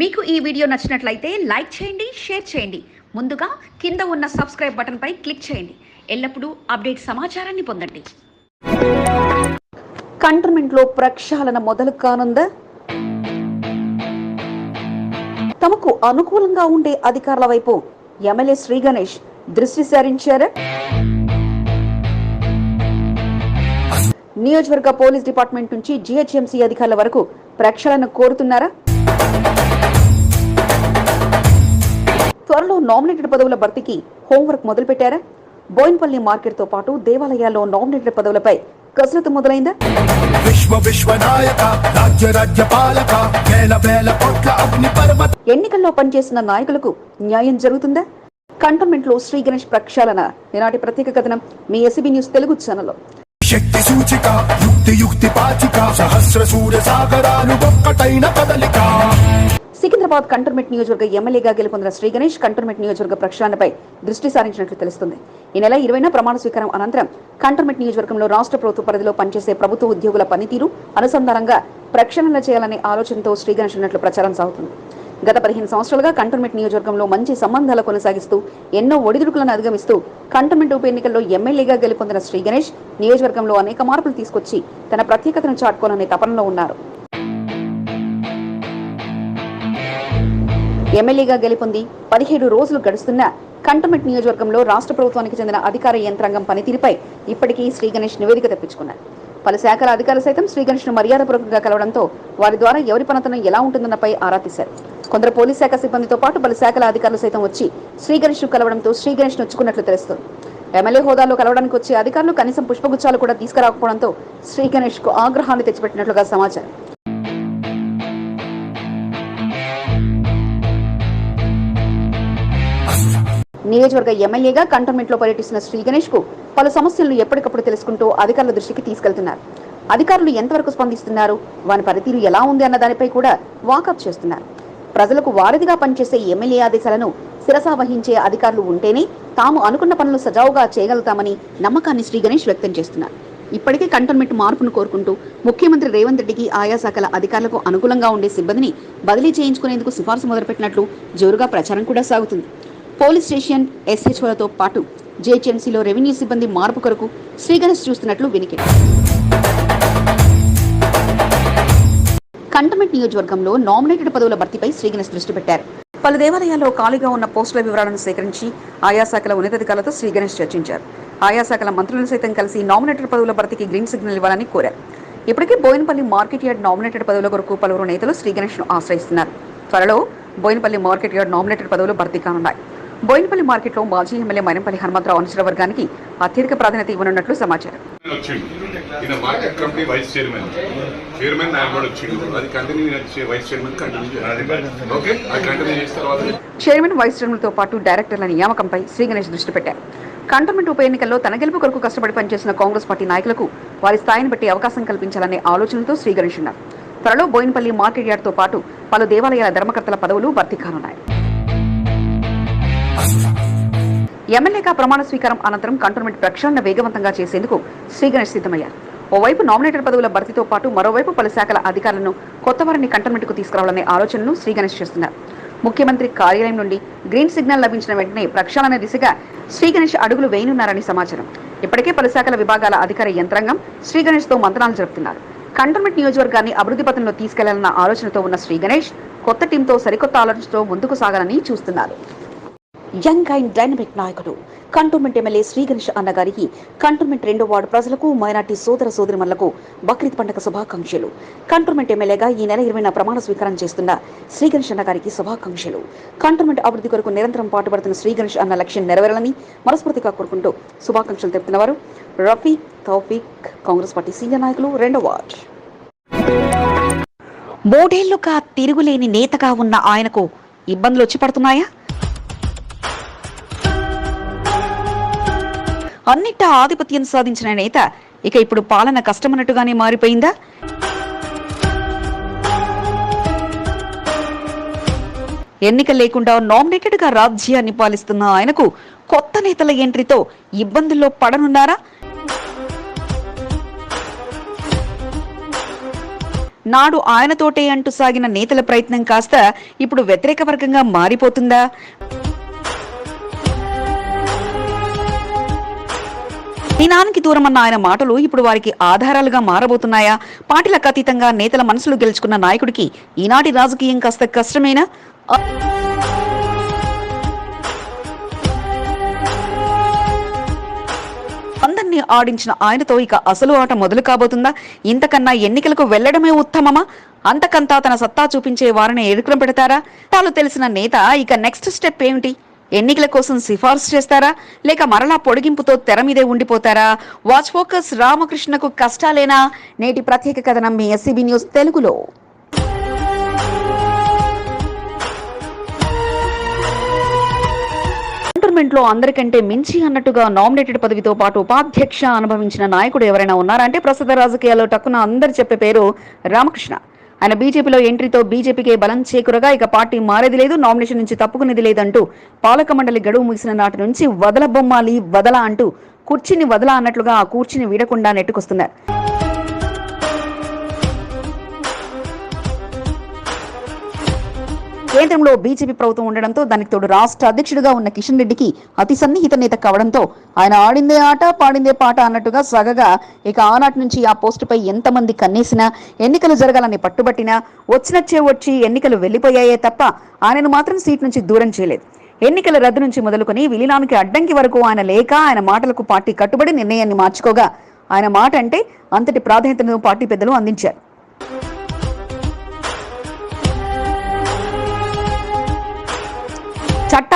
మీకు ఈ వీడియో నచ్చినట్లయితే లైక్ చేయండి షేర్ చేయండి. ముందుగా కింద ఉన్న సబ్స్క్రైబ్ బటన్పై క్లిక్ చేయండి. ఎల్లప్పుడూ అప్డేట్ సమాచారాన్ని పొందండి. కంటోన్మెంట్లో ప్రక్షాళన మొదలు కానుందా? తమకు అనుకూలంగా ఉండే అధికారుల వైపు ఎమ్మెల్యే శ్రీ గణేష్ దృష్టి సారించారా. నియోజకవర్గ పోలీస్ డిపార్ట్మెంట్ నుంచి జిహెచ్ఎంసీ అధికారుల వరకు ప్రక్షాళన కోరుతున్నారా? త్వరలో నామినేటెడ్ పదవుల భర్తీకి హోంవర్క్ మొదలుపెట్టారా? బోయిన్పల్లి మార్కెట్తో పాటు దేవాలయాల్లో నామినేటెడ్ పదవులపై కసరత్తు మొదలైందా? విశ్వ విశ్వనాయక రాజ్య రాజ్య పాలక వేల వేల కోట్ల అగ్ని పర్వత ఎన్నికల్లో పనిచేసిన నాయకులకు న్యాయం జరుగుతుందా? కంటోన్మెంట్లో శ్రీ గణేష్ ప్రక్షాళన. ఈనాటి ప్రత్యేక కథనం మీ ఎస్బీ న్యూస్ తెలుగు ఛానల్లో. శక్తి సూచిక యుక్తి యుక్తి పాచిక సహస్ర సూర్య సాగరాలు ఒక్కటైన కదలిక. సికింద్రాబాద్ కంటోన్మెంట్ నియోజకవర్గ ఎమ్మెల్యేగా గెలుపొందిన శ్రీ గణేష్ కంటోన్మెంట్ నియోజకవర్గ ప్రక్షాళనపై దృష్టి సారించినట్లు తెలుస్తుంది. ఈ నెల ఇరవైన ప్రమాణ స్వీకారం అనంతరం కంటోన్మెంట్ నియోజకవర్గంలో రాష్ట్ర ప్రభుత్వ పరిధిలో పనిచేసే ప్రభుత్వ ఉద్యోగుల పనితీరు అనుసంధానంగా ప్రక్షాళన చేయాలనే ఆలోచనతో శ్రీ గణేష్ ఉన్నట్లు ప్రచారం సాగుతుంది. గత పదిహేను సంవత్సరాలుగా కంటోన్మెంట్ నియోజకవర్గంలో మంచి సంబంధాలు కొనసాగిస్తూ ఎన్నో ఒడిదుడుకులను అధిగమిస్తూ కంటోన్మెంట్ ఉప ఎన్నికల్లో ఎమ్మెల్యేగా గెలుపొందిన శ్రీ గణేష్ నియోజకవర్గంలో అనేక మార్పులు తీసుకొచ్చి తన ప్రత్యేకతను చాటుకోవాలనే తపనలో ఉన్నారు. ఎమ్మెల్యేగా గెలుపొంది పదిహేడు రోజులు గడుస్తున్న కంటోన్మెంట్ నియోజకవర్గంలో రాష్ట్ర ప్రభుత్వానికి చెందిన అధికార యంత్రాంగం పనితీరుపై ఇప్పటికీ శ్రీ గణేష్ నివేదిక తెప్పించుకున్నారు. పలు శాఖల అధికారులు సైతం శ్రీగణేష్ను మర్యాదపూర్వకంగా కలవడంతో వారి ద్వారా ఎవరి పనతనం ఎలా ఉంటుందన్నపై ఆరా తీశారు. కొందరు పోలీస్ శాఖ సిబ్బందితో పాటు పలు శాఖల అధికారులు సైతం వచ్చి శ్రీ ను కలవడంతో శ్రీగణేష్ నొచ్చుకున్నట్లు తెలుస్తోంది. ఎమ్మెల్యే హోదాలో కలవడానికి వచ్చే అధికారులు కనీసం పుష్పగుచ్చాలు కూడా తీసుకురాకపోవడంతో శ్రీ కు ఆగ్రహాన్ని తెచ్చిపెట్టినట్లుగా సమాచారం. నియోజకవర్గ ఎమ్మెల్యేగా కంటోన్మెంట్లో పర్యటిస్తున్న శ్రీ గణేష్కు పలు సమస్యలను ఎప్పటికప్పుడు తెలుసుకుంటూ అధికారుల దృష్టికి తీసుకెళ్తున్నారు. అధికారులు ఎంతవరకు స్పందిస్తున్నారు? వారి పనితీరు ఎలా ఉంది అన్న దానిపై కూడా వాకప్ చేస్తున్నారు. ప్రజలకు వారధిగా పనిచేసే ఎమ్మెల్యే ఆదేశాలను శిరసా వహించే అధికారులు ఉంటేనే తాము అనుకున్న పనులు సజావుగా చేయగలుగుతామని నమ్మకాన్ని శ్రీ గణేష్ వ్యక్తం చేస్తున్నారు. ఇప్పటికే కంటోన్మెంట్ మార్పును కోరుకుంటూ ముఖ్యమంత్రి రేవంత్ రెడ్డికి ఆయా శాఖల అధికారులకు అనుకూలంగా ఉండే సిబ్బందిని బదిలీ చేయించుకునేందుకు సిఫార్సు మొదలుపెట్టినట్లు జోరుగా ప్రచారం కూడా సాగుతుంది. పోలీస్ స్టేషన్ ఎస్హెచ్ఓలతో పాటు జేహెచ్ఎంసీలో రెవెన్యూ సిబ్బంది మార్పు కొరకు శ్రీగణేష్ చూస్తున్నట్లు వినికిడి కంటమెంట్ నియోజకవర్గంలో నామినేటెడ్ పదవుల భర్తీపై శ్రీగణేష్ దృష్టి పెట్టారు. పలు దేవాలయాల్లో ఖాళీగా ఉన్న పోస్టుల వివరాలను సేకరించి ఆయా శాఖల ఉన్నతాధికారులతో శ్రీగణేష్ చర్చించారు. ఆయా శాఖల మంత్రులను సైతం కలిసి నామినేటెడ్ పదవుల భర్తీకి గ్రీన్ సిగ్నల్ ఇవ్వాలని కోరారు. ఇప్పటికే బోయినపల్లి మార్కెట్ యార్డ్ నామినేటెడ్ పదవుల కొరకు పలువురు నేతలు శ్రీగణేష్ను ఆశ్రయిస్తున్నారు. త్వరలో బోయినపల్లి మార్కెట్ యార్డ్ నామినేటెడ్ పదవులు భర్తీ కానున్నాయి. బోయినపల్లి మార్కెట్లో మాజీ ఎమ్మెల్యే మైనంపల్లి హనుమంతరావు అనుచర వర్గానికి అత్యధిక ప్రాధాన్యత ఇవ్వనున్నట్లు సమాచారం. చైర్మన్. వైస్ చైర్మన్ కంటిన్యూ చేయాలి. ఓకే? అది కంటిన్యూ చేసిన తర్వాత చైర్మన్ వైస్ చైర్మన్లతో పాటు డైరెక్టర్ల నియామకంపై శ్రీ గణేష్ దృష్టి పెట్టారు. కంటోన్మెంట్ ఉప ఎన్నికల్లో తన గెలుపు కొరకు కష్టపడి పనిచేసిన కాంగ్రెస్ పార్టీ నాయకులకు వారి స్థాయిని బట్టి అవకాశం కల్పించాలనే ఆలోచనతో శ్రీ గణేష్ ఉన్నారు. త్వరలో బోయినపల్లి మార్కెట్ యార్డ్తో పాటు పలు దేవాలయాల ధర్మకర్తల పదవులు భర్తీ కానున్నాయి. ఎమ్మెల్యేగా ప్రమాణ స్వీకారం అనంతరం కంటోన్మెంట్ ప్రక్షాళన వేగవంతంగా చేసేందుకు శ్రీగణేష్ సిద్ధమయ్యారు. ఓవైపు నామినేటెడ్ పదవుల భర్తీతో పాటు మరోవైపు పలు శాఖల అధికారులను కొత్త వారిని కంటోన్మెంట్కు తీసుకురావాలనే ఆలోచనను శ్రీగణేష్ చేస్తున్నారు. ముఖ్యమంత్రి కార్యాలయం నుండి గ్రీన్ సిగ్నల్ లభించిన వెంటనే ప్రక్షాళన దిశగా శ్రీగణేష్ అడుగులు వేయనున్నారని సమాచారం. ఇప్పటికే పలు శాఖల విభాగాల అధికార యంత్రాంగం శ్రీగణేష్తో మంత్రాలు జరుపుతున్నారు. కంటోన్మెంట్ నియోజకవర్గాన్ని అభివృద్ధి పథంలో తీసుకెళ్ళాలన్న ఆలోచనతో ఉన్న శ్రీగణేష్ కొత్త టీంతో సరికొత్త ఆలోచనతో ముందుకు సాగాలని చూస్తున్నారు. యంగ్ అండ్ డైనమిక్ నాయకుడు. కంటోన్మెంట్ ఎమ్మెల్యే శ్రీ గణేష్ అన్నగారికి కంటోన్మెంట్ రెండో వార్డు ప్రజలకు మైనార్టీ సోదర సోదరిమణులకు బక్రీద్ పండుగ శుభాకాంక్షలు. కంటోన్మెంట్ ఎమ్మెల్యేగా ఈ నెల ఇరవైన ప్రమాణ స్వీకారం చేస్తున్న శ్రీ గణేష్ అన్నగారికి శుభాకాంక్షలు. కంటోన్మెంట్ అభివృద్ధి కొరకు నిరంతరం పాటుపడుతున్న శ్రీ గణేష్ అన్న లక్ష్యం నెరవేరాలని మనస్ఫూర్తిగా కోరుకుంటూ శుభాకాంక్షలు తెలుపుతున్నవారు రఫీక్ తౌఫీక్ కాంగ్రెస్ పార్టీ సీనియర్ నాయకులు రెండో వార్డు. మూడేళ్ళుగా తిరుగులేని నేతగా ఉన్న ఆయనకు ఇబ్బందులు వచ్చి పడుతున్నాయా? అన్నిటా ఆధిపత్యం సాధించిన నేత. ఇక ఇప్పుడు పాలన కష్టమన్నట్టుగానే మారిపోయిందా? ఎన్నిక లేకుండా నామినేటెడ్గా రాజ్యాన్ని పాలిస్తున్న ఆయనకు కొత్త నేతల ఎంట్రీతో ఇబ్బందుల్లో పడనున్నారా? నాడు ఆయనతోటే అంటూ సాగిన నేతల ప్రయత్నం కాస్త ఇప్పుడు వ్యతిరేక వర్గంగా మారిపోతుందా? దినానికి దూరమన్న ఆయన మాటలు ఇప్పుడు వారికి ఆధారాలుగా మారబోతున్నాయా? పార్టీలకు అతీతంగా నేతల మనసులు గెలుచుకున్న నాయకుడికి ఈనాటి రాజకీయం కాస్త కష్టమేనా? అందరినీ ఆడించిన ఆయనతో ఇక అసలు ఆట మొదలు కాబోతుందా? ఇంతకన్నా ఎన్నికలకు వెళ్ళడమే ఉత్తమమా? అంతకంతా తన సత్తా చూపించే వారిని ఎరుకులం పెడతారా? తాను తెలిసిన నేత ఇక నెక్స్ట్ స్టెప్ ఏమిటి? ఎన్నికల కోసం సిఫార్సు చేస్తారా? లేక మరలా పొడిగింపుతో తెర మీదే ఉండిపోతారా? Watch focus రామకృష్ణకు కష్టాలేనా? నేటి ప్రత్యేక కథనం మీ ఎస్సీబీ న్యూస్ తెలుగులో. కంటోన్మెంట్లో అందరికంటే మించి అన్నట్టుగా నామినేటెడ్ పదవితో పాటు ఉపాధ్యక్ష అనుభవించిన నాయకుడు ఎవరైనా ఉన్నారా? అంటే ప్రస్తుత రాజకీయాల్లో టక్కున అందరు చెప్పే పేరు రామకృష్ణ. ఆయన బీజేపీలో ఎంట్రీతో బీజేపీకే బలం చేకూరగా ఇక పార్టీ మారేది లేదు నామినేషన్ నుంచి తప్పుకునేది లేదంటూ పాలక మండలి గడువు ముగిసిన నాటి నుంచి వదల బొమ్మాలి వదల అంటూ కుర్చీని వదల అన్నట్లుగా ఆ కూర్చిని వీడకుండా నెట్టుకొస్తున్నారు. కేంద్రంలో బీజేపీ ప్రభుత్వం ఉండడంతో దానికి తోడు రాష్ట్ర అధ్యక్షుడిగా ఉన్న కిషన్ రెడ్డికి అతి సన్నిహిత నేత కావడంతో ఆయన ఆడిందే ఆట పాడిందే పాట అన్నట్టుగా సగగా ఇక ఆనాటి నుంచి ఆ పోస్టుపై ఎంతమంది కన్నేసినా ఎన్నికలు జరగాలని పట్టుబట్టినా వచ్చినచ్చే వచ్చి ఎన్నికలు వెళ్ళిపోయాయే తప్ప ఆయనను మాత్రం సీట్ నుంచి దూరం చేయలేదు. ఎన్నికల రద్దు నుంచి మొదలుకొని విలీనానికి అడ్డంకి వరకు ఆయన లేక ఆయన మాటలకు పార్టీ కట్టుబడి నిర్ణయాన్ని మార్చుకోగా. ఆయన మాట అంటే అంతటి ప్రాధాన్యతను పార్టీ పెద్దలు అందించారు.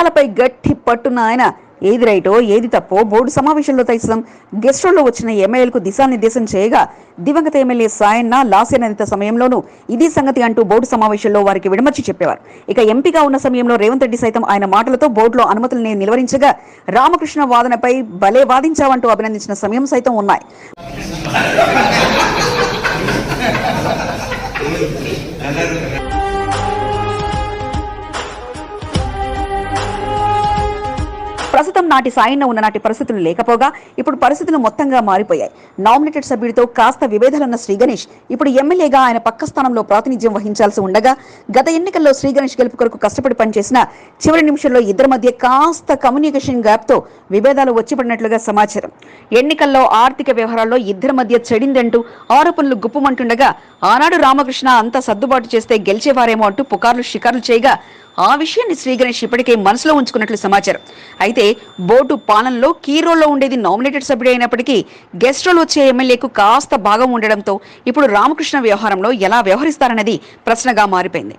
చట్టాలపై గట్టి పట్టున్న ఆయన ఏది రైటో ఏది తప్పో బోర్డు సమావేశంలో తైసలం గెస్ట్లో వచ్చిన ఎమ్మెల్యేలకు దిశానిర్దేశం చేయగా దివంగత ఎమ్మెల్యే సాయన్న లాసేనంత సమయంలోనూ ఇది సంగతి అంటూ బోర్డు సమావేశంలో వారికి విడమర్చి చెప్పేవారు. ఇక ఎంపీగా ఉన్న సమయంలో రేవంత్ రెడ్డి సైతం ఆయన మాటలతో బోర్డులో అనుమతుల్ని నిలువరించగా రామకృష్ణ వాదనపై భలే వాదించావంటూ అభినందించిన సమయం సైతం ఉన్నాయి. ప్రస్తుతం నాటి సాయంలో ఉన్న నాటి పరిస్థితులు లేకపోగా ఇప్పుడు పరిస్థితులు మొత్తంగా మారిపోయాయి. నామినేటెడ్ సభ్యుడితో కాస్త విభేదాలున్న శ్రీ గణేష్ ఇప్పుడు ఎమ్మెల్యేగా ఆయన పక్క స్థానంలో ప్రాతినిధ్యం వహించాల్సి ఉండగా గత ఎన్నికల్లో శ్రీ గణేష్ గెలుపు కొరకు కష్టపడి పనిచేసిన చివరి నిమిషంలో ఇద్దరి మధ్య కాస్త కమ్యూనికేషన్ గ్యాప్తో విభేదాలు వచ్చిపడినట్లుగా సమాచారం. ఎన్నికల్లో ఆర్థిక వ్యవహారాల్లో ఇద్దరి మధ్య చెడిందంటూ ఆరోపణలు గుప్పమంటుండగా ఆనాడు రామకృష్ణ అంతా సర్దుబాటు చేస్తే గెలిచేవారేమో అంటూ పుకార్లు షికార్లు చేయగా ఆ విషయాన్ని శ్రీ గణేష్ ఇప్పటికే మనసులో ఉంచుకున్నట్లు సమాచారం. అయితే బోర్డు పాలనలో కీ రోల్లో ఉండేది నామినేటెడ్ సభ్యుడే అయినప్పటికీ గెస్ట్ రోల్ వచ్చే ఎమ్మెల్యేకు కాస్త భాగం ఉండడంతో ఇప్పుడు రామకృష్ణ వ్యవహారంలో ఎలా వ్యవహరిస్తారన్నది ప్రశ్నగా మారిపోయింది.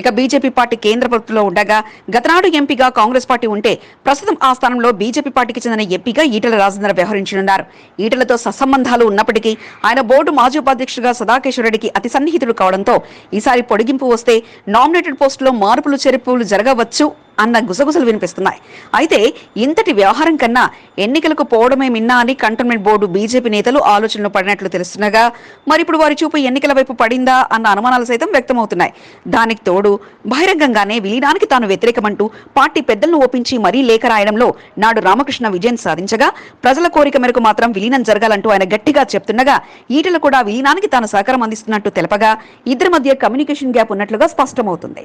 ఇక బీజేపీ పార్టీ కేంద్ర ప్రభుత్వంలో ఉండగా గతనాడు ఎంపీగా కాంగ్రెస్ పార్టీ ఉంటే ప్రస్తుతం ఆ స్థానంలో బీజేపీ పార్టీకి చెందిన ఎంపీగా ఈటల రాజేంద్ర వ్యవహరించనున్నారు. ఈటలతో సత్సంబంధాలు ఉన్నప్పటికీ ఆయన బోర్డు మాజీ ఉపాధ్యక్షుడిగా సదాకేశ్వరరెడ్డికి అతి సన్నిహితుడు కావడంతో ఈసారి పొడిగింపు వస్తే నామినేటెడ్ పోస్టులో మార్పులు చేర్పులు జరగవచ్చు అన్న గుసగుసలు వినిపిస్తున్నాయి. అయితే ఇంతటి వ్యవహారం కన్నా ఎన్నికలకు పోవడమే మిన్నా అని కంటోన్మెంట్ బోర్డు బీజేపీ నేతలు ఆలోచనలు పడినట్లు తెలుస్తుండగా మరి ఇప్పుడు వారి చూపు ఎన్నికల వైపు పడిందా అన్న అనుమానాలు సైతం వ్యక్తమవుతున్నాయి. దానికి తోడు బహిరంగంగానే విలీనానికి తాను వ్యతిరేకమంటూ పార్టీ పెద్దలను ఒప్పించి మరీ లేఖ రాయడంలో నాడు రామకృష్ణ విజయం సాధించగా ప్రజల కోరిక మేరకు మాత్రం విలీనం జరగాలంటూ ఆయన గట్టిగా చెప్తుండగా ఈటలు కూడా విలీనానికి తాను సహకారం అందిస్తున్నట్టు తెలపగా ఇద్దరి మధ్య కమ్యూనికేషన్ గ్యాప్ ఉన్నట్లుగా స్పష్టమవుతుంది.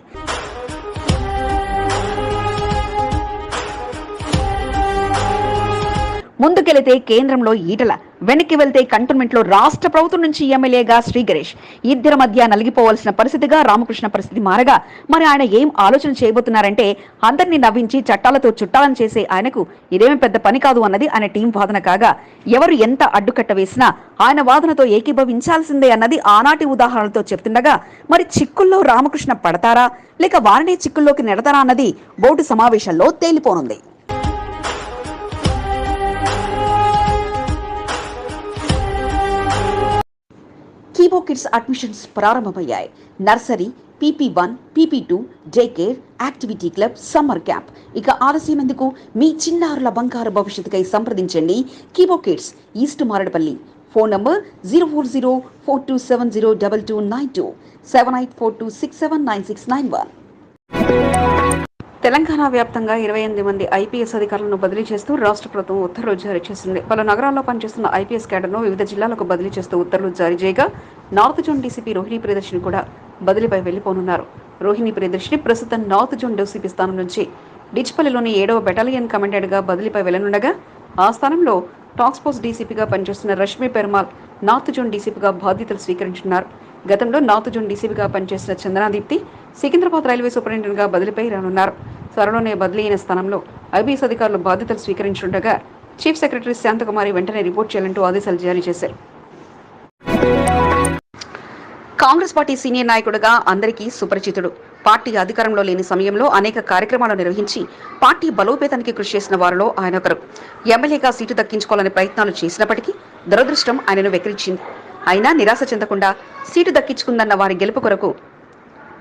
ముందుకెళితే కేంద్రంలో ఈటల వెనక్కి వెళ్తే కంటోన్మెంట్లో రాష్ట్ర ప్రభుత్వం నుంచి ఎమ్మెల్యేగా శ్రీ గణేష్. ఇద్దరి మధ్య నలిగిపోవాల్సిన పరిస్థితిగా రామకృష్ణ పరిస్థితి మారగా మరి ఆయన ఏం ఆలోచన చేయబోతున్నారంటే అందరినీ నవ్వించి చట్టాలతో చుట్టాలను చేసే ఆయనకు ఇదేమీ పెద్ద పని కాదు అన్నది ఆయన టీం వాదన కాగా ఎవరు ఎంత అడ్డుకట్ట వేసినా ఆయన వాదనతో ఏకీభవించాల్సిందే అన్నది ఆనాటి ఉదాహరణలతో చెప్తుండగా మరి చిక్కుల్లో రామకృష్ణ పడతారా? లేక వారినే చిక్కుల్లోకి నెడతారా అన్నది బోర్డు సమావేశంలో తేలిపోనుంది. కిడ్స్ అడ్మిషన్స్ ప్రారంభమయ్యాయి nursery P P one P P two day care activity club summer camp ఇక ఆలస్యం ఎందుకు? మీ చిన్నారుల బంగారు భవిష్యత్తుకై సంప్రదించండి. Kibo kids east Maredpally phone number zero four zero four two seven zero double two nine two seven eight four two six seven nine six nine one Telangana వ్యాప్తంగా ఇరవై ఎనిమిది మంది ఐపీఎస్ అధికారులను బదిలీ చేస్తూ రాష్ట్ర ప్రభుత్వం ఉత్తర్వులు జారీ చేసింది. పలు నగరాల్లో పనిచేస్తున్న ఐపీఎస్ క్యాడర్ను వివిధ జిల్లాలకు బదిలీ చేస్తూ ఉత్తర్వులు జారీ చేయగా north zone DCP Rohini Priyadarshini కూడా బదిలీపై వెళ్ళిపోనున్నారు రోహిణి ప్రియదర్శిని ప్రస్తుతం నార్త్ జోన్ డీసీపీ స్థానం నుంచి డిచ్పల్లిలోని ఏడవ బెటాలియన్ కమాండెంట్గా బదిలీపై వెళ్ళనుండగా ఆ స్థానంలో టాక్స్ డీసీపీగా పనిచేస్తున్న రష్మి పెర్మాల్ నార్త్ జోన్ డీసీపీగా బాధ్యతలు స్వీకరించున్నారు. గతంలో నార్త్ జోన్ డీసీపీగా పనిచేసిన చందనాదీప్తి సికింద్రాబాద్ రైల్వే సూపరింటెండెంట్గా బదిలీపై రానున్నారు. త్వరలోనే బదిలీ అయిన స్థానంలో ఐబీఎస్ అధికారులు బాధ్యతలు స్వీకరించుండగా చీఫ్ సెక్రటరీ శాంతకుమారి వెంటనే రిపోర్ట్ చేయాలంటూ ఆదేశాలు జారీ చేశారు. కాంగ్రెస్ పార్టీ సీనియర్ నాయకుడుగా అందరికీ సుపరిచితుడు. పార్టీ అధికారంలో లేని సమయంలో అనేక కార్యక్రమాలు నిర్వహించి పార్టీ బలోపేతానికి కృషి చేసిన వారిలో ఆయన ఒకరు. ఎమ్మెల్యేగా సీటు దక్కించుకోవాలని ప్రయత్నాలు చేసినప్పటికీ దురదృష్టం ఆయనను వెక్కిరించింది. అయినా నిరాశ చెందకుండా సీటు దక్కించుకుందన్న వారి గెలుపు కొరకు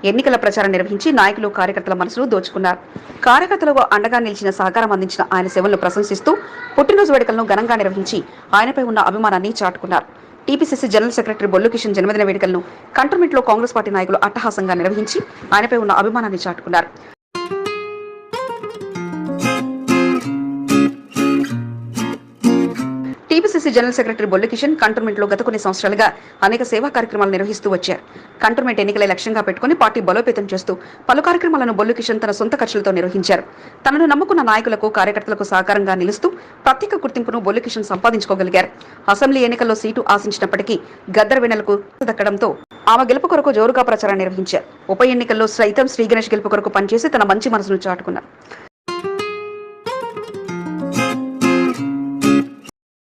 ఎన్నికల ప్రచారం నిర్వహించి నాయకులు కార్యకర్తల మనసులు దోచుకున్నారు. కార్యకర్తలకు అండగా నిలిచిన సహకారం అందించిన ఆయన సేవలను ప్రశంసిస్తూ పుట్టినరోజు వేడుకలను ఘనంగా నిర్వహించి ఆయనపై ఉన్న అభిమానాన్ని చాటుకున్నారు. TPCC general secretary Bollu Kishan జన్మదిన వేడుకలను కంటోన్మెంట్లో కాంగ్రెస్ పార్టీ నాయకులు అట్టహాసంగా నిర్వహించి ఆయనపై ఉన్న అభిమానాన్ని చాటుకున్నారు. టీపీసీసీ జనరల్ సెక్రటరీ బొల్లి కిషన్ కంటోన్మెంట్లో గత కొన్ని సంవత్సరాలుగా అనేక సేవా కార్యక్రమాలు నిర్వహిస్తూ వచ్చారు. కంటోన్మెంట్ ఎన్నికలే లక్ష్యంగా పెట్టుకుని పార్టీ బలోపేతం చేస్తూ పలు కార్యక్రమాలను బొల్లి కిషన్ తన సొంత ఖర్చులతో నిర్వహించారు. తనను నమ్ముకున్న నాయకులకు కార్యకర్తలకు సహకారంగా నిలుస్తూ ప్రత్యేక గుర్తింపును బొల్లి కిషన్ సంపాదించుకోగలిగారు. అసెంబ్లీ ఎన్నికల్లో సీటు ఆశించినప్పటికీ గద్దర్ వెనలకు దక్కడంతో ఆమె గెలుపు కొరకు జోరుగా ప్రచారం నిర్వహించారు. ఉప ఎన్నికల్లో సైతం శ్రీ గణేష్ గెలుపు కొరకు పనిచేసి తన మంచి మనసును చాటుకున్నారు.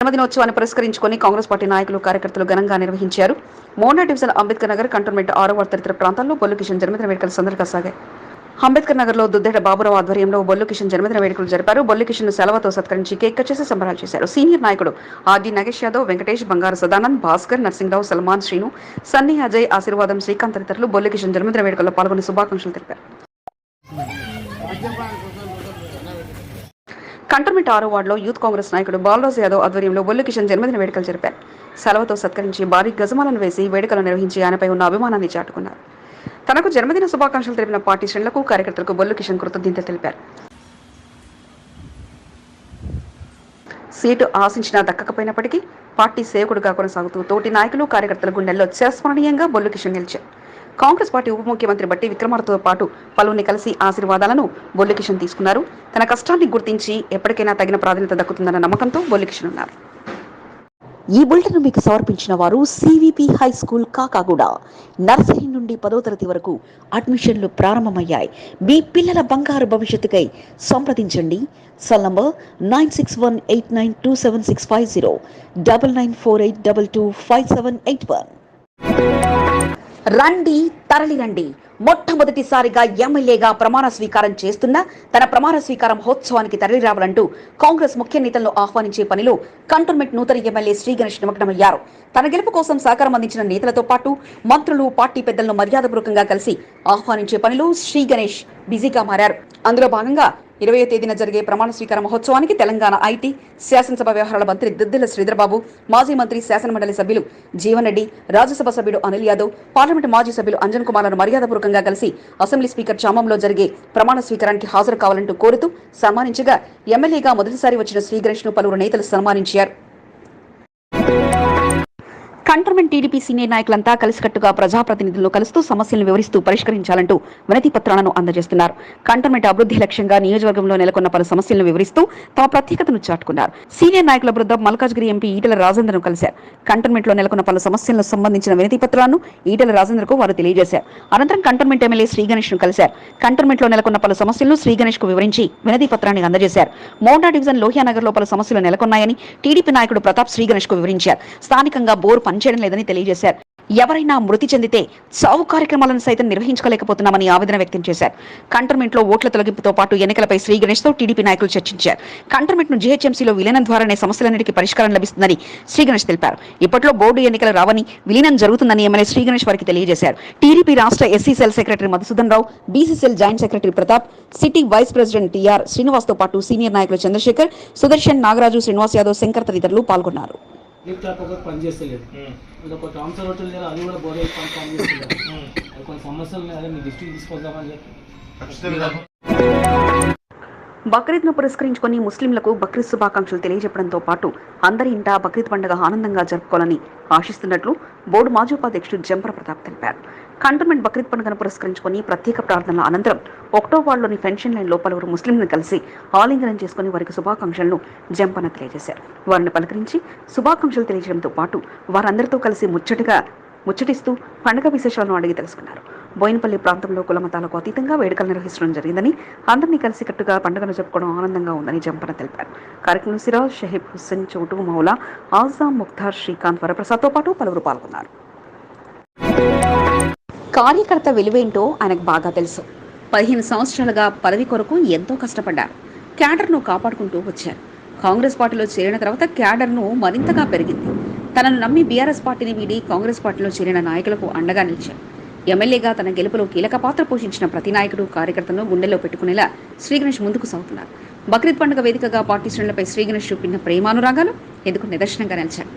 జన్మదినోత్సవాన్ని పురస్కరించుకుని కాంగ్రెస్ పార్టీ నాయకులు కార్యకర్తలు ఘనంగా నిర్వహించారు. మోనా డివిజన్ అంబేద్కర్ నగర్ కంటోన్మెంట్ ఆరో తదితర ప్రాంతాల్లో బొల్లు కిషన్ జన్మదిన వేడుకలు సందడిగా సాగాయి. అంబేద్కర్ నగర్లో దుద్దేట బాబురావు ఆధ్వర్యంలో బొల్లు కిషన్ జన్మదిన వేడుకలు జరిపారు. బొల్లు కిషన్ సెలవుతో సత్కరించి కేక్ చేసి సంబరాలు చేశారు. సీనియర్ నాయకుడు ఆర్డి నగేష్ యాదవ్ వెంకటేష్ బంగారు సదానంద్ భాస్కర్ నర్సింగ్రావు సల్మాన్ శ్రీను సన్నీ అజయ్ ఆశీర్వాదం శ్రీకాంత్ తదితరులు బొల్లు కిషన్ జన్మదిన వేడుకల్లో పాల్గొని శుభాకాంక్షలు తెలిపారు. కంటోన్మెంట్ ఆరో వార్డులో యూత్ కాంగ్రెస్ నాయకుడు బాలరాజు యాదవ్ ఆధ్వర్యంలో బొల్లు కిషన్ జన్మదిన వేడుకలు జరిపారు. సెలవుతో సత్కరించి భారీ గజమాలను వేసి వేడుకలు నిర్వహించి ఆయనపై ఉన్న అభిమానాన్ని చాటుకున్నారు. తనకు జన్మదిన శుభాకాంక్షలు తెలిపిన పార్టీ శ్రేణులకు కార్యకర్తలకు బొల్లు కిషన్ కృతజ్ఞత తెలిపారు. సీటు ఆశించినా దక్కకపోయినప్పటికీ పార్టీ సేవకుడుగా కొనసాగుతూ తోటి నాయకులు కార్యకర్తల గుండెల్లో చిరస్మరణీయంగా బొల్లు కిషన్ నిలిచారు. కాంగ్రెస్ పార్టీ ఉప ముఖ్యమంత్రి బట్టి విక్రమార్తో పాటు పలువురిని కలిసి ఆశీర్వాదాలను బొల్లికిషన్ తీసుకున్నారు. తన కష్టాన్ని గుర్తించి ఎప్పటికైనా తగిన ప్రాధాన్యత దక్కుతుందన్న నమ్మకంతో బొల్లికిషన్ ఉన్నారు. ఈ బులెటిన్ మీకు సమర్పించిన వారు CVP high school Kakaguda. Nursery నుండి పదో తరగతి వరకు అడ్మిషన్లు ప్రారంభమయ్యాయి. మీ పిల్లల బంగారు భవిష్యత్తుకై సంప్రదించండి. Cell number nine six one eight nine two seven six five zero double nine four eight double two five seven eight one. రండి తరలి రండి మొట్టమొదటిసారిగా ఎమ్మెల్యేగా ప్రమాణ స్వీకారం చేస్తున్న తన ప్రమాణ స్వీకారం మహోత్సవానికి తరలి రావాలంటూ కాంగ్రెస్ ముఖ్య నేతలను ఆహ్వానించే పనిలో కంటోన్మెంట్ నూతన ఎమ్మెల్యే శ్రీ గణేష్ నిమగ్నమయ్యారు. తన గెలుపు కోసం సహకారం అందించిన నేతలతో పాటు మంత్రులు పార్టీ పెద్దలను మర్యాదపూర్వకంగా కలిసి ఆహ్వానించే పనిలో శ్రీగణేష్ బిజీగా మారారు. అందులో భాగంగా ఇరవయో తేదీన జరిగే ప్రమాణ స్వీకార మహోత్సవానికి తెలంగాణ ఐటీ శాసనసభ వ్యవహారాల మంత్రి దిద్దెల శ్రీధర్బాబు మాజీ మంత్రి శాసనమండలి సభ్యులు జీవన్ రెడ్డి రాజ్యసభ సభ్యుడు అనిల్ యాదవ్ పార్లమెంటు మాజీ సభ్యులు అంజన్ కుమార్లను మర్యాదపూర్వకంగా కలిసి అసెంబ్లీ స్పీకర్ చామంలో జరిగే ప్రమాణ స్వీకారానికి హాజరు కావాలంటూ కోరుతూ సన్మానించగా ఎమ్మెల్యేగా మొదటిసారి వచ్చిన శ్రీగణేష్ను పలువురు నేతలు సన్మానించారు. కంటర్మెంట్ టీడీపీ సీనియర్ నాయకులంతా కలిసికట్టుగా ప్రజాప్రతినిధులను కలుస్తూ సమస్యలను వివరిస్తూ పరిష్కరించాలంటూ వినతి పత్రాలను అందజేస్తున్నారు. కంటర్మెంట్ అభివృద్ధి లక్ష్యంగా నియోజకవర్గంలో నెలకొన్న పలు సమస్యలను వివరిస్తూ తమ ప్రత్యేకతను చాటుకున్నారు. సీనియర్ నాయకుల బృందం మల్కాజ్గిరి ఎంపీ ఈటల రాజేంద్రను కలిశారు. కంటర్మెంట్లో నెలకొన్న పలు సమస్యలకు సంబంధించిన వినతి పత్రాలను ఈటల రాజేంద్రకు వారు తెలియజేశారు. అనంతరం కంటర్మెంట్ ఎమ్మెల్యే శ్రీ గణేష్ను కలిశారు. కంటర్మెంట్లో నెలకొన్న పలు సమస్యలను శ్రీగణేష్కు వివరించి వినతి పత్రాన్ని అందజేశారు. మోండా డివిజన్ లోహియానగర్లో పలు సమస్యలు నెలకొన్నాయని టీడీపీ నాయకుడు ప్రతాప్ శ్రీ గణేష్కు వివరించారు. స్థానికంగా బోర్ పంచ చేయడం లేదని తెలియజేశారు. ఎవరైనా మృతి చెందితే సావు కార్యక్రమాలను సైతం నిర్వహించుకోలేకపోతున్నామని ఆవేదన వ్యక్తం చేశారు. కంటర్మెంట్లో ఓట్ల తొలగింపుతో పాటు ఎన్నికలపై శ్రీ గణేష్తో టీడీపీ నాయకులు చర్చించారు. కంటర్మెంట్ను జీహెచ్ఎంసీలో విలీనం ద్వారానే సమస్యలన్నిటికీ పరిష్కారం లభిస్తుందని శ్రీ గణేష్ తెలిపారు. ఇప్పట్లో బోర్డు ఎన్నికలు రావని విలీనం జరుగుతుందని ఎమ్మెల్యే శ్రీ గణేష్ వారికి తెలియజేశారు. టీడీపీ రాష్ట్ర SC cell secretary Madhusudan Rao BCCL joint secretary Pratap city vice president TR శ్రీనివాస్తో పాటు సీనియర్ నాయకులు చంద్రశేఖర్ సుదర్శన్ నాగరాజు శ్రీనివాస్ యాదవ్ శంకర్ తదితరులు పాల్గొన్నారు. లిఫ్ట్ యాప్ ఒకటి పనిచేస్తలేదు. ఇది ఒక టామ్స్ రోడ్లు లేదా అది కూడా బోర్ పని పనిచేస్తలేదు అది కొన్ని సమస్యలు ఉన్నాయి అదే మీ దృష్టికి తీసుకొద్దామని చెప్పి. బక్రీద్ను పురస్కరించుకొని ముస్లింలకు బక్రీద్ శుభాకాంక్షలు తెలియజెప్పడంతో పాటు అందరి ఇంటా బక్రీద్ పండుగ ఆనందంగా జరుపుకోవాలని ఆశిస్తున్నట్లు బోర్డు మాజీ ఉపాధ్యక్షుడు జంపర ప్రతాప్ తెలిపారు. కంటోన్మెంట్ బక్రీద్ పండుగను పురస్కరించుకొని ప్రత్యేక ప్రార్థనల అనంతరం ఒకటో వార్డులోని పెన్షన్ లైన్లో పలువురు ముస్లింలను కలిసి ఆలింగనం చేసుకుని వారికి శుభాకాంక్షలను జంపన తెలియజేశారు. వారిని పలకరించి శుభాకాంక్షలు తెలియజేయడంతో పాటు వారందరితో కలిసి ముచ్చటగా ముచ్చటిస్తూ పండుగ విశేషాలను అడిగి తెలుసుకున్నారు. బోయినపల్లి ప్రాంతంలో కుల మతాలకు అతీతంగా వేడుకలు నిర్వహించడం జరిగిందని అందరినీ కలిసికట్టుగా పండుగను జరుపుకోవడం ఆనందంగా ఉందని జంపన తెలిపారు. కార్యక్రమం సిరాజ్ షహీబ్ హుస్సేన్ చోటు మౌలా ఆజాం ముఖ్తార్ శ్రీకాంత్ వరప్రసాద్తో పాటు పలువురు పాల్గొన్నారు. కార్యకర్త విలువేంటో ఆయనకు బాగా తెలుసు. పదిహేను సంవత్సరాలుగా పదవి కొరకు ఎంతో కష్టపడ్డారు. క్యాడర్ను కాపాడుకుంటూ వచ్చారు. కాంగ్రెస్ పార్టీలో చేరిన తర్వాత క్యాడర్ను మరింతగా పెరిగింది. తనను నమ్మి బీఆర్ఎస్ పార్టీని వీడి కాంగ్రెస్ పార్టీలో చేరిన నాయకులకు అండగా నిలిచారు. ఎమ్మెల్యేగా తన గెలుపులో కీలక పాత్ర పోషించిన ప్రతి నాయకుడు కార్యకర్తను గుండెల్లో పెట్టుకునేలా శ్రీగణేష్ ముందుకు సాగుతున్నారు. బక్రీద్ పండుగ వేదికగా పార్టీ శ్రేణులపై శ్రీగణేష్ చూపిన ప్రేమానురాగాలు ఎందుకు నిదర్శనంగా నిలిచారు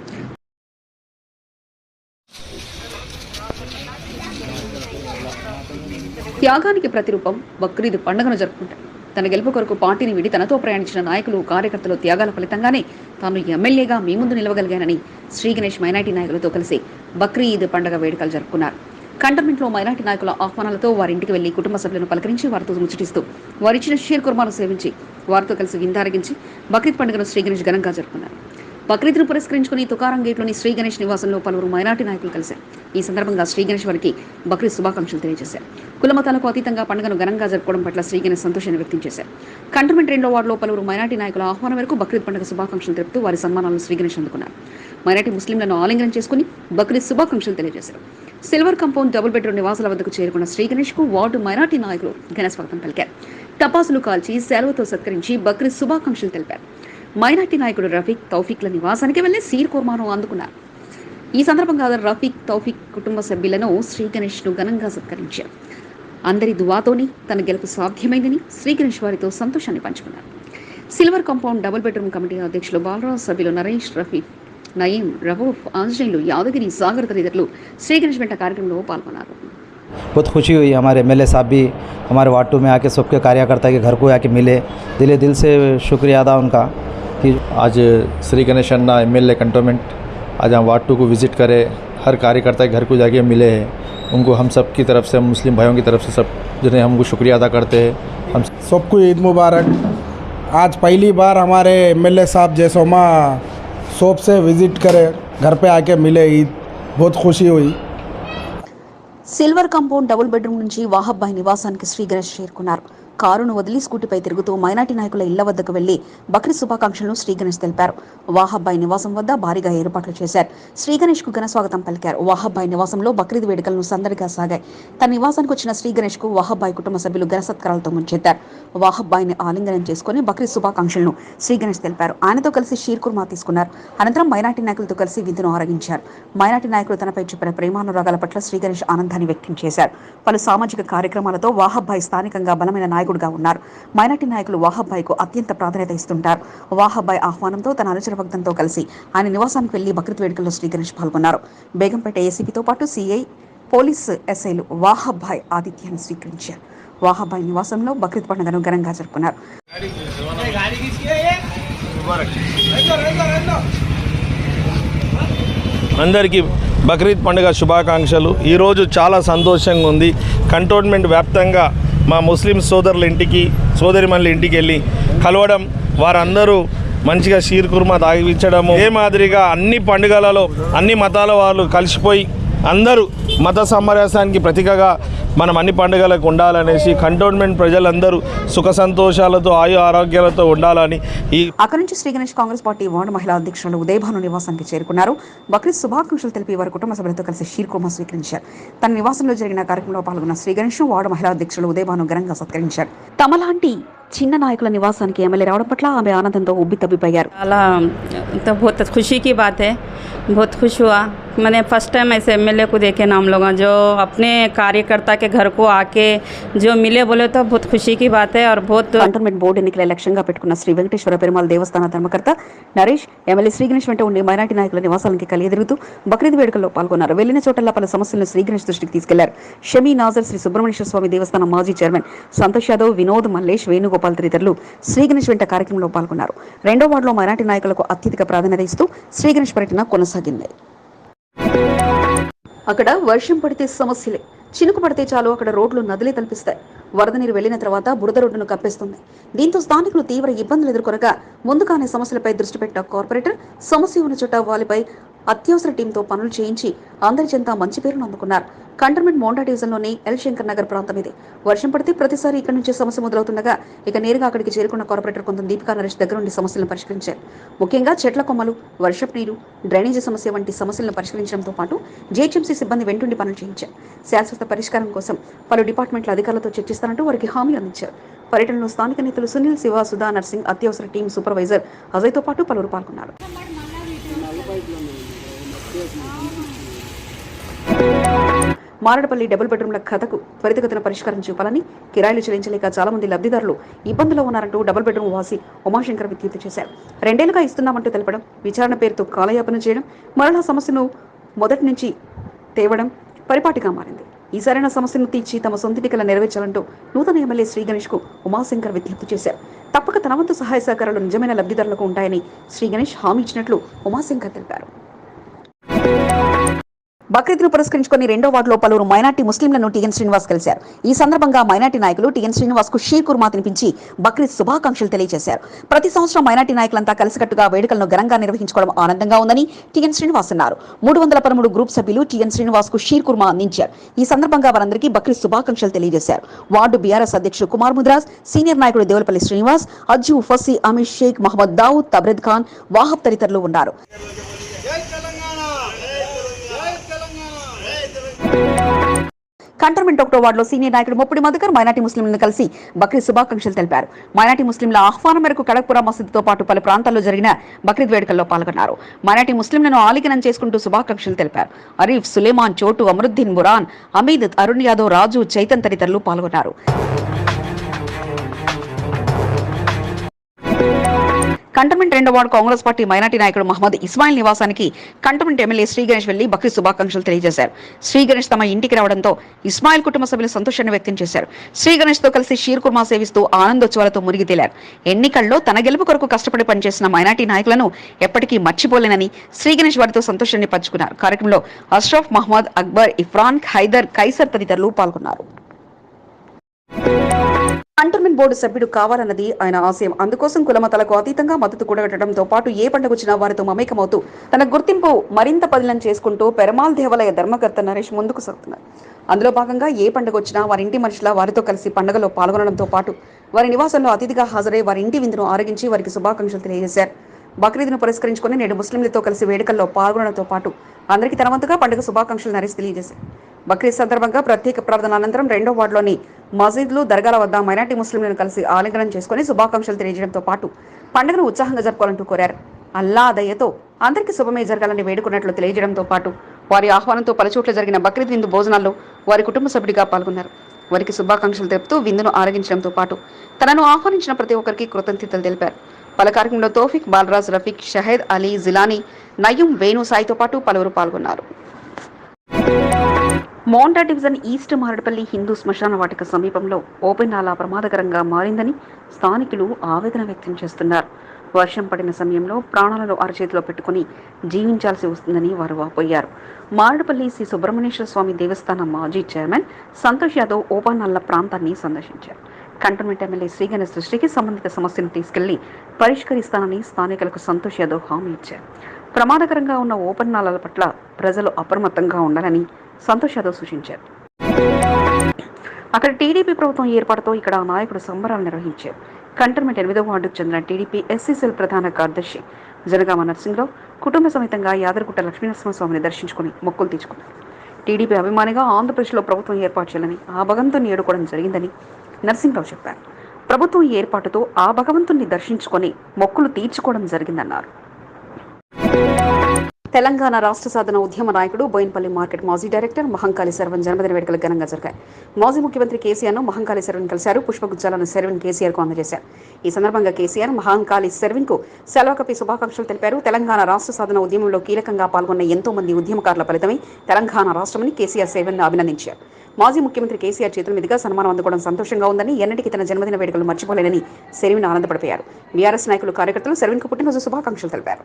త్యాగానికి ప్రతిరూపం బక్రీద్ పండుగను జరుపుకుంటారు. తన గెలుపు కొరకు పార్టీని విడి తనతో ప్రయాణించిన నాయకులు కార్యకర్తలు త్యాగాల ఫలితంగానే తాను ఎమ్మెల్యేగా మీ ముందు నిలవగలిగానని శ్రీ గణేష్ మైనార్టీ నాయకులతో కలిసి బక్రీద్ పండుగ వేడుకలు జరుపుకున్నారు. కంటోన్మెంట్లో మైనార్టీ నాయకుల ఆహ్వానాలతో వారింటికి వెళ్ళి కుటుంబ సభ్యులను పలకరించి వారితో ముచ్చటిస్తూ వారిచ్చిన షేర్ కుర్మాను సేవించి వారితో కలిసి విందారగించి బక్రీద్ పండుగను శ్రీ గణేష్ ఘనంగా జరుపుకున్నారు. బక్రీద్ను పురస్కరించుకుని తుకారం గేట్లోని శ్రీ గణేష్ నివాసంలో పలువురు మైనార్టీ నాయకులు కలిశారు. ఈ సందర్భంగా శ్రీ గణేష్ వారికి బక్రీద్ శుభాకాంక్షలు తెలియజేశారు. కులమతాలకు అతీతంగా పండుగను ఘనంగా జరుపుకోవడం పట్ల శ్రీగణేష్ సంతోషాన్ని వ్యక్తం చేశారు. కంటోన్మెంట్ రెండో వార్డులో పలువురు మైనార్టీ నాయకుల ఆహ్వానం మేరకు బక్రీద్ పండుగ శుభాకాంక్షలు తెలుపుతూ వారి సన్మానాలను శ్రీగణేష్ అందుకున్నారు. మైనార్టీ ముస్లింలను ఆలింగనం చేసుకుని బక్రీద్ శుభాకాంక్షలు తెలియజేశారు. సిల్వర్ కంపౌండ్ డబుల్ బెడ్రూమ్ నివాసాల వద్దకు చేరుకున్న శ్రీగణేష్కు వార్డు మైనార్టీ నాయకులు ఘన స్వాగతం పలికారు. తపాసులు కాల్చి సెలవుతో సత్కరించి బక్రీద్ శుభాకాంక్షలు తెలిపారు. మైనార్టీ నాయకుడు రఫీక్ తౌఫీక్ల నివాసానికి వెళ్ళి సీర్ కుర్మాను అందుకున్నారు. ఈ సందర్భంగా రఫీక్ తౌఫీక్ కుటుంబ సభ్యులను శ్రీ గణేష్ ను ఘనంగా సత్కరించారు అందరి దువాతోని తన గెలుపు సాధ్యమైందని శ్రీ గణేష్ వారితో సంతోషాన్ని పంచుకున్నారు silver compound double bedroom committee అధ్యక్షులు బాలరాజ్ సభ్యులు నరేష్ రఫీక్ నయీం రవూఫ్ ఆంజనేయులు యాదగిరి సాగర్ తదితరులు శ్రీ గణేష్ వెంట కార్యక్రమంలో పాల్గొన్నారు बहुत खुशी हुई हमारे एम साहब भी हमारे वार्ड टू में आके सबके कार्यकर्ता के घर को आके मिले दिले दिल से शुक्रिया अदा उनका कि आज Shri Ganesh Anna M L cantonment आज हम वार्ड टू को विज़िट करे हर कार्यकर्ता के घर को जाके मिले हैं उनको हम सब की तरफ से मुस्लिम भाइयों की तरफ से सब जिन्हें हमको शुक्रिया अदा करते हैं हम सबको ईद मुबारक आज पहली बार हमारे एमएलए साहब जैसोमा शॉप से विज़िट करे घर पे आके मिले ईद बहुत खुशी हुई సిల్వర్ కాంపౌండ్ డబుల్ బెడ్రూమ్ నుంచి వాహబ్బాయి నివాసానికి శ్రీ గణేష్ చేరుకున్నారు కారును వదిలి స్కూటీపై తిరుగుతూ మైనార్టీ నాయకుల ఇళ్ళ వద్దకు వెళ్ళి బక్రీద్ శుభాకాంక్షలను శ్రీగణేష్ తెలిపారు. వాహబ్బాయి నివాసం వద్ద భారీగా ఏర్పాట్లు చేశారు. శ్రీగణేష్కు ఘన స్వాగతం పలికారు. వాహబ్బాయి నివాసంలో బక్రీద్ వేడుకలను సందడిగా సాగాయి. తన నివాసానికి వచ్చిన శ్రీగణేష్కు వాహబ్బాయి కుటుంబ సభ్యులు ఘనసత్కారాలతో ముంచెత్తారు. వాహబ్బాయిని ఆలింగనం చేసుకుని బక్రీద్ శుభాకాంక్షలను శ్రీగణేష్ తెలిపారు. ఆయనతో కలిసి షీర్ కుర్మా తీసుకున్నారు. అనంతరం మైనార్టీ నాయకులతో కలిసి విందును ఆరగించారు. మైనార్టీ నాయకులు తనపై చూపిన ప్రేమానురాగాల పట్ల శ్రీగణేష్ ఆనందాన్ని వ్యక్తం చేశారు. పలు సామాజిక కార్యక్రమాలతో వాహబ్బాయి స్థానికంగా బలమైన నాయకుడిగా ఉన్నారు. మైనార్టీ నాయకులు వాహబ్బాయికు అత్యంత ప్రాధాన్యత ఇస్తుంటారు. వాహబ్బాయ్ ఆహ్వానంతో తన అనుచర భక్తంతో కలిసి ఆయన నివాసానికి వెళ్ళి బక్రీద్ వేడుకల్లో శ్రీ పాల్గొన్నారు. బేగంపేట ఏసీపీతో పాటు సీఐ పోలీసు ఎస్ఐలు వాహబ్బాయ్ ఆతిథ్యాన్ని స్వీకరించారు. వాహబ్బాయి నివాసంలో బక్రీద్ పండుగను ఘనంగా జరుపుకున్నారు. అందరికీ బక్రీద్ పండుగ శుభాకాంక్షలు. ఈరోజు చాలా సంతోషంగా ఉంది. కంటోన్మెంట్ వ్యాప్తంగా మా ముస్లిం సోదరుల ఇంటికి సోదరిమణుల ఇంటికి వెళ్ళి కలవడం వారందరూ మంచిగా షీర్ కుర్మా తాగిపించడము ఏ మాదిరిగా అన్ని పండుగలలో అన్ని మతాల వాళ్ళు కలిసిపోయి అందరూ మత సామరస్యానికి ప్రతీకగా మనం అన్ని పండుగలకు ఉండాలనేసి కంటోన్మెంట్ ప్రజలందరూ సుఖ సంతోషాలతో ఆయు ఆరోగ్యాలతో ఉండాలని ఈ అక్కడి నుంచి శ్రీ గణేష్ కాంగ్రెస్ పార్టీ వార్డు మహిళా అధ్యక్షులు ఉదయభాను నివాసానికి చేరుకున్నారు. బక్రీద్ శుభాకాంక్షలు తెలిపి వారి కుటుంబ సభ్యులతో కలిసి షీర్ కుర్మా స్వీకరించారు. తన నివాసంలో జరిగిన కార్యక్రమంలో పాల్గొన్న శ్రీ గణేష్ వార్డు మహిళా అధ్యక్షులు ఉదయభాను ఘనంగా సత్కరించారు. తమలాంటి చిన్న నాయకుల నివాసానికి ఎమ్మెల్యే రావడం పట్ల ఆమె ఆనందంతో ఉబ్బి తబ్బిపోయారు अला तो बहुत खुशी की बात है बहुत खुश हुआ मैंने फर्स्ट टाइम ऐसे एमएलए को देखे नाम लोग जो अपने कार्यकर्ता के घर को आके जो मिले बोले तो बहुत खुशी की बात है और बहुत కంటోన్మెంట్ బోర్డు ఎన్నికల లక్ష్యంగా పెట్టుకున్న శ్రీ వెంకటేశ్వర పెరుమాళ దేవస్థాన ధర్మకర్త నరేష్ ఎమ్మెల్యే శ్రీ గణేష్ వెంట ఉండి మైనార్టీ నాయకుల నివాసాలకి కలియదిరుగుతూ బక్రీద్ వేడుకల్లో పాల్గొన్నారు వెళ్లిన చోటల్లా పలు సమస్యలను శ్రీ గణేష్ దృష్టికి తీసుకెళ్లారు షమీ నాజర్ శ్రీ సుబ్రహ్మణ్యేశ్వర స్వామి దేవస్థానం మాజీ చైర్మన్ సంతోష్ యాదవ్ వినోద్ మల్లేష్ వేణుగోపాల్ వేణుగోపాల్ తదితరులు శ్రీ గణేష్ వెంట కార్యక్రమంలో పాల్గొన్నారు. రెండో వార్డులో మైనార్టీ నాయకులకు అత్యధిక ప్రాధాన్యత ఇస్తూ శ్రీ గణేష్ పర్యటన కొనసాగింది. అక్కడ వర్షం పడితే సమస్యలే. చినుకు పడితే చాలు అక్కడ రోడ్లు నదిలే తలపిస్తాయి. వరద నీరు వెళ్ళిన తర్వాత బురద రోడ్డును కప్పేస్తుంది. దీంతో స్థానికులు తీవ్ర ఇబ్బందులు ఎదుర్కొనగా ముందుగానే సమస్యలపై దృష్టి పెట్టిన కార్పొరేటర్ సమస్య ఉన్న చోట వారిపై అత్యవసర టీంతో పనులు చేయించి అందరి చెంత మంచి పేరును అందుకున్నారు. కంటోన్మెంట్ మోండా డివిజన్లోని ఎల్ శంకర్ నగర్ ప్రాంతం ఇది. వర్షం పడితే ప్రతిసారి ఇక్కడి నుంచి సమస్య మొదలవుతుండగా ఇక నేరుగా అక్కడికి చేరుకున్న కార్పొరేటర్ కొంత దీపికా నరేష్ దగ్గర నుండి సమస్యలను పరిష్కరించారు. ముఖ్యంగా చెట్ల కొమ్మలు వర్షపు నీరు డ్రైనేజీ సమస్య వంటి సమస్యలను పరిష్కరించడంతో పాటు జీహెచ్ఎంసీ సిబ్బంది వెంటుండి పనులు చేయించారు. శాశ్వత పరిష్కారం కోసం పలు డిపార్ట్మెంట్ల అధికారులతో చర్చిస్తానంటూ వారికి హామీ అందించారు. పర్యటనలో స్థానిక నేతలు సునీల్ శివ సుధా నర్సింగ్ అత్యవసర టీం సూపర్వైజర్ అజయ్తో పాటు పలువురు పాల్గొన్నారు. మారడపల్లి డబుల్ బెడ్రూమ్ల కథకు త్వరితగతిన పరిష్కారం చూపాలని కిరాయిలు చెల్లించలేక చాలా మంది లబ్ధిదారులు ఇబ్బందులో ఉన్నారంటూ డబుల్ బెడ్రూమ్ వాసి ఉమాశంకర్ విజ్ఞప్తి చేశారు. రెండేళ్ళుగా ఇస్తున్నామంటూ తెలపడం విచారణ పేరుతో కాలయాపన చేయడం మరలా సమస్యను మొదటి నుంచి తేవడం పరిపాటిగా మారింది. ఈ సమస్యను తీర్చి తమ సొంతిటికల నెరవేర్చాలంటూ నూతన ఎమ్మెల్యే శ్రీ గణేష్కు ఉమాశంకర్ విజ్ఞప్తి చేశారు. తప్పక తన వంతు సహాయ సహకారాలు నిజమైన లబ్ధిదారులకు ఉంటాయని శ్రీ గణేష్ హామీ ఇచ్చినట్లు ఉమాశంకర్ తెలిపారు. బక్రీద్ను పురస్కరించుకుని రెండో వార్డులో పలువురు మైనార్టీ ముస్లింలను టీఎన్ శ్రీనివాస్ కలిశారు. ఈ సందర్భంగా మైనార్టీ నాయకులు టీఎన్ శ్రీనివాస్కు షీర్ కుర్మా తినిపించి బక్రీద్ శుభాకాంక్షలు తెలియజేశారు. ప్రతి సంవత్సరం మైనార్టీ నాయకులంతా కలిసికట్టుగా వేడుకలను ఘనంగా నిర్వహించుకోవడం ఆనందంగా ఉందని టీఎన్ శ్రీనివాస్ అన్నారు. మూడు వందల పదమూడు గ్రూప్ సభ్యులు టీఎన్ శ్రీనివాస్కు షీర్ కుర్మా అందించారు. ఈ సందర్భంగా వారందరికీ బక్రీద్ శుభాకాంక్షలు తెలియజేశారు. వార్డు బీఆర్ఎస్ అధ్యక్షుడు కుమార్ ముద్రాస్ సీనియర్ నాయకుడు దేవులపల్లి శ్రీనివాస్ అజ్జు ఫసీ అమీర్ షేక్ మహమ్మద్ దావుద్ తబ్రెద్ ఖాన్ వాహబ్ తదితరులు ఉన్నారు. కంటర్మెంట్ ఒకటో వార్డులో సీనియర్ నాయకుడు ముప్పటి మధుకర్ మైనార్టీ ముస్లింలను కలిసి బక్రీద్ శుభాకాంక్షలు తెలిపారు. మైనార్టీ ముస్లింల ఆహ్వానం మేరకు కడక్పుర మసీదుతో పాటు పలు ప్రాంతాల్లో జరిగిన బక్రీద్ వేడుకల్లో పాల్గొన్నారు. మైనార్టీ ముస్లింలను ఆలింగనం చేసుకుంటూ శుభాకాంక్షలు తెలిపారు. అరీఫ్ సులేమాన్ చోటు అమరుద్దీన్ మురాన్ అమీద్ అరుణ్ యాదవ్ రాజు చైతన్ తదితరులు పాల్గొన్నారు. కంటమెంట్ రెండో వార్డు కాంగ్రెస్ పార్టీ మైనార్టీ నాయకుడు మహమ్మద్ ఇస్మాయిల్ నివాసానికి కంటమెంట్ ఎమ్మెల్యే శ్రీ గణేష్ వెళ్ళి బక్రీద్ శుభాకాంక్షలు తెలియజేశారు. శ్రీ గణేష్ తమ ఇంటికి రావడంతో ఇస్మాయిల్ కుటుంబ సభ్యులు సంతోషాన్ని వ్యక్తం చేశారు. శ్రీ గణేష్తో కలిసి షీర్ కుర్మా సేవిస్తూ ఆనందోత్సవాలతో మునిగి తేలారు ఎన్నికల్లో తన గెలుపు కొరకు కష్టపడి పనిచేసిన మైనార్టీ నాయకులను ఎప్పటికీ మర్చిపోలేనని శ్రీ గణేష్ వారితో సంతోషాన్ని పంచుకున్నారు. కార్యక్రమంలో అష్రఫ్ మహమ్మద్ అక్బర్ ఇఫ్రాన్ హైదర్ కైసర్ తదితరులు పాల్గొన్నారు. కంటోన్మెంట్ బోర్డు సభ్యుడు కావాలన్నది ఆయన ఆశయం. అందుకోసం కులమతలకు అతీతంగా మద్దతు కూడగట్టడంతో పాటు ఏ పండుగ వచ్చినా వారితో మమేకమవుతూ తన గుర్తింపు మరింత పదిలం చేసుకుంటూ పెరమాల్ దేవాలయ ధర్మకర్త నరేష్ ముందుకు సాగుతున్నారు. అందులో భాగంగా ఏ పండుగ వచ్చినా వారి ఇంటి మనుషుల వారితో కలిసి పండుగలో పాల్గొనడంతో పాటు వారి నివాసంలో అతిథిగా హాజరై వారి ఇంటి విందును ఆరగించి వారికి శుభాకాంక్షలు తెలియజేశారు. బక్రీద్ను పురస్కరించుకుని నేడు ముస్లింలతో కలిసి వేడుకల్లో పాల్గొనడంతో పాటు అందరికీ తనవంతుగా పండుగ శుభాకాంక్షలు నరేష్ తెలియజేశారు. బక్రీద్ సందర్భంగా ప్రత్యేక ప్రార్థన అనంతరం రెండో వార్డులోని మసీద్లు దర్గాల వద్ద మైనార్టీ ముస్లింలను కలిసి ఆలింగనం చేసుకుని శుభాకాంక్షలు తెలియజేయడంతో పాటు పండుగను ఉత్సాహంగా జరుపుకోవాలంటూ కోరారు. అల్లా దయ్యతో అందరికీ శుభమే జరగాలని వేడుకున్నట్లు తెలియజేయడంతో పాటు వారి ఆహ్వానంతో పలుచోట్ల జరిగిన బక్రీద్ విందు భోజనాల్లో వారి కుటుంబ సభ్యుడిగా పాల్గొన్నారు. వారికి శుభాకాంక్షలు తెలుపుతూ విందును ఆరగించడంతో పాటు తనను ఆహ్వానించిన ప్రతి ఒక్కరికి కృతజ్ఞతలు తెలిపారు. పలు కార్యక్రమంలో తోఫిక్ బాలరాజ్ రఫీక్ షహెద్ అలీ జిలానీ నయం వేణు సాయితో పాటు పలువురు పాల్గొన్నారు. మోండా డివిజన్ ఈస్ట్ మారడపల్లి హిందూ శ్మశాన వాటిక సమీపంలో ఓపెన్ నాలా ప్రమాదకరంగా మారిందని స్థానికులు ఆవేదన వ్యక్తం చేస్తున్నారు. వర్షం పడిన సమయంలో ప్రాణాలను అరచేతిలో పెట్టుకుని జీవించాల్సి వస్తుందని వారు వాపోయారు. మారడపల్లి శ్రీ సుబ్రహ్మణ్యేశ్వర స్వామి దేవస్థానం మాజీ చైర్మన్ సంతోష్ యాదవ్ ఓపెన్ నల్ల ప్రాంతాన్ని సందర్శించారు. కంటోన్మెంట్ ఎమ్మెల్యే శ్రీగణేష్ సృష్టికి సంబంధిత సమస్యను తీసుకెళ్ళి పరిష్కరిస్తానని స్థానికులకు సంతోష్ యాదవ్ హామీ ఇచ్చారు. ప్రమాదకరంగా ఉన్న ఓపెన్ నాళాల పట్ల ప్రజలు అప్రమత్తంగా ఉండాలని సంతోష్ యాదవ్ సూచించారు. అక్కడ టీడీపీ ప్రభుత్వం ఏర్పాటుతో ఇక్కడ నాయకుడు సంబరాలు నిర్వహించారు. కంటోన్మెంట్ ఎనిమిదో వార్డుకు చెందిన టీడీపీ ఎస్సీసెల్ ప్రధాన కార్యదర్శి జనగామ నరసింహరావు కుటుంబ సమేతంగా యాదరగుట్ట లక్ష్మీనరసింహస్వామిని దర్శించుకుని మొక్కులు తీర్చుకున్నారు. టీడీపీ అభిమానిగా ఆంధ్రప్రదేశ్లో ప్రభుత్వం ఏర్పాటు చేయాలని ఆ భగంతో ఏడుకోవడం జరిగిందని నరసింహరావు చెప్పారు. ప్రభుత్వం ఏర్పాటుతో ఆ భగవంతుణ్ణి దర్శించుకొని మొక్కులు తీర్చుకోవడం జరిగిందన్నారు. తెలంగాణ రాష్ట్ర సాధన ఉద్యమ నాయకుడు బోయిన్పల్లి మార్కెట్ మాజీ డైరెక్టర్ మహంకాళి శర్వన్ జన్మదిన వేడుకలు ఘనంగా జరిగాయి. మాజీ ముఖ్యమంత్రి కేసీఆర్ను మహంకాళి శర్వన్ కలిశారు. పుష్పగుచ్చాలను శర్వన్ కేసీఆర్కు అందజేశారు. ఈ సందర్భంగా కేసీఆర్ మహంకాళి శర్వన్కు సెలవుకపి శుభాకాంక్షలు తెలిపారు. తెలంగాణ రాష్ట్ర సాధన ఉద్యమంలో కీలకంగా పాల్గొన్న ఎంతో మంది ఉద్యమకారుల ఫలితమే తెలంగాణ రాష్ట్రమని కేసీఆర్ శర్వన్ అభినందించారు. మాజీ ముఖ్యమంత్రి కేసీఆర్ చేతుల మీదుగా సన్మానం అందుకోవడం సంతోషంగా ఉందని ఎన్నటికీ తన జన్మదిన వేడుకలు మర్చిపోలేనని శర్విన్ ఆనందపడిపోయారు. బీఆర్ఎస్ నాయకులు కార్యకర్తలు సెర్విన్కు పుట్టినరోజు శుభాకాంక్షలు తెలిపారు.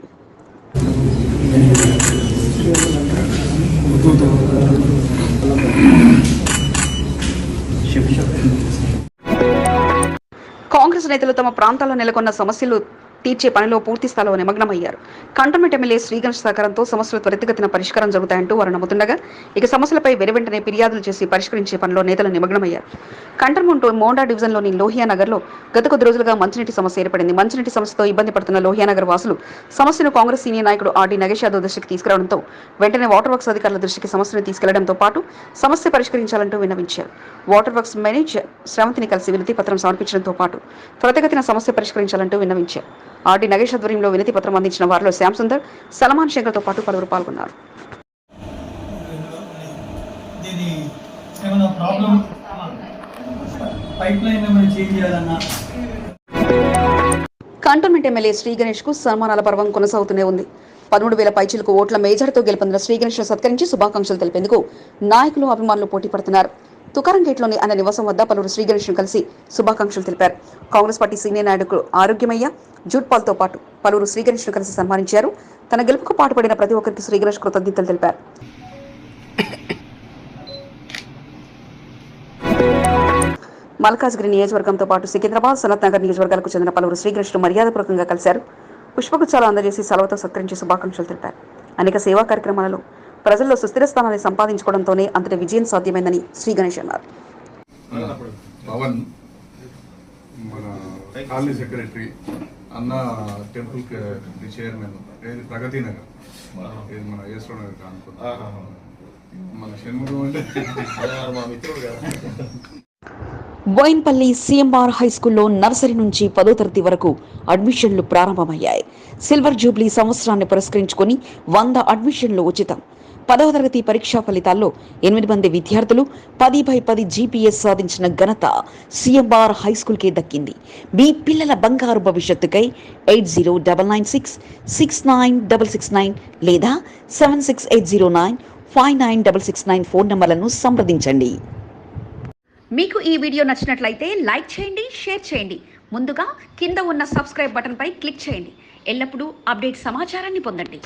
కాంగ్రెస్ నేతలు తమ ప్రాంతాల్లో నెలకొన్న సమస్యలు తీర్చే పనిలో పూర్తి స్థాయిలో నిమగ్నమయ్యారు. కంటోన్మెంట్ ఎమ్మెల్యే శ్రీగణ్ సహకారంతో సమస్యలు త్వరితగతిన పరిష్కారం జరుగుతాయంటూ వారు నమ్ముతుండగా ఇక సమస్యలపై వెనువెంటనే ఫిర్యాదులు చేసి పరిష్కరించే పనిలో నేతలు నిమగ్నమయ్యారు. కంటోన్మెంట్ మోండా డివిజన్లోని లోహియా నగర్లో గత కొద్ది రోజులుగా మంచినీటి సమస్య ఏర్పడింది. మంచినీటి సమస్యతో ఇబ్బంది పడుతున్న లోహియా నగర్ వాసులు సమస్యను కాంగ్రెస్ సీనియర్ నాయకుడు ఆర్డీ నగేష్ యాదవ్ దృష్టికి తీసుకురావడంతో వెంటనే వాటర్ వర్క్స్ అధికారుల దృష్టికి సమస్యను తీసుకెళ్ళడంతో పాటు సమస్య పరిష్కరించాలంటూ విన్నవించారు. వాటర్ వర్క్స్ మేనేజర్ శ్రవంతిని కలిసి వినతి పత్రం సమర్పించడంతో పాటు త్వరితగతిన సమస్య పరిష్కరించాలంటూ విన్నవించారు. ఆర్డీ నగేష్ ఆధ్వర్యంలో వినతి పత్రం అందించిన వారిలో శ్యామ్ సుందర్ సల్మాన్ శంకర్తో పాటు పలువురు పాల్గొన్నారు. కంటోన్మెంట్ ఎమ్మెల్యే శ్రీ గణేష్కు సన్మానాల పర్వం కొనసాగుతూనే ఉంది. పదమూడు వేల పైచీలకు ఓట్ల మేజర్తో గెలుపొందిన శ్రీ గణేష్ సత్కరించి శుభాకాంక్షలు తెలిపేందుకు నాయకులు అభిమానులు పోటీ పడుతున్నారు. తుకారం గేట్లోని ఆయన నివాసం వద్ద పలువురు శ్రీగణేష్ను కలిసి శుభాకాంక్షలు తెలిపారు. కాంగ్రెస్ పార్టీ సీనియర్ నాయకుడు ఆరోగ్యమయ్య జూట్ పాల్తో పాటు పలువురు శ్రీగణేష్ను కలిసి సన్మానించారు. తన గెలుపుకు పాటుపడిన ప్రతి ఒక్కరికి శ్రీగణేష్ కృతజ్ఞతలు తెలిపారు. మల్కాజ్గిరి నియోజకవర్గంతో పాటు సికింద్రాబాద్ సనత్ నగర్ నియోజకవర్గాలకు చెందిన పలువురు శ్రీకృష్ణుడు మర్యాదపూర్వకంగా కలిశారు. పుష్పగుచ్చాలు అందజేసి సెలవుతో సత్కరించి శుభాకాంక్షలు తెలిపారు. అనేక సేవా కార్యక్రమాలలో ప్రజల్లో సుస్థిర స్థానాన్ని సంపాదించుకోవడంతోనే అంతటి విజయం సాధ్యమైందని శ్రీ గణేష్ అన్నారు. పవన్ మన కాలనీ సెక్రటరీ అన్న టెంపుల్కి చైర్మన్ ఏది ప్రగతి నగర్. ఇది మన ఈశ్వర నగర్ అనుకుంటా. మన షణ్ముఖం అంటే మా మిత్రుడు కదా. బోయిన్పల్లి సిఎంఆర్ హై స్కూల్లో నర్సరీ నుంచి పదో తరగతి వరకు అడ్మిషన్లు ప్రారంభమయ్యాయి. సిల్వర్ జూబ్లీ సంవత్సరాన్ని పురస్కరించుకొని వంద అడ్మిషన్లు ఉచితం. పదవ తరగతి పరీక్షా ఫలితాల్లో ఎనిమిది మంది విద్యార్థులు పది బై పది జీపీఎస్ సాధించిన ఘనత సిఎంఆర్ హై స్కూల్కే దక్కింది. మీ పిల్లల బంగారు భవిష్యత్తుకై eight zero double nine six six nine double six nine లేదా seven six eight zero nine five nine double six nine phone నంబర్లను సంప్రదించండి. మీకు ఈ వీడియో నచ్చినట్లయితే లైక్ చేయండి షేర్ చేయండి. ముందుగా కింద ఉన్న సబ్స్క్రైబ్ బటన్పై క్లిక్ చేయండి. ఎల్లప్పుడూ అప్డేట్ సమాచారాన్ని పొందండి.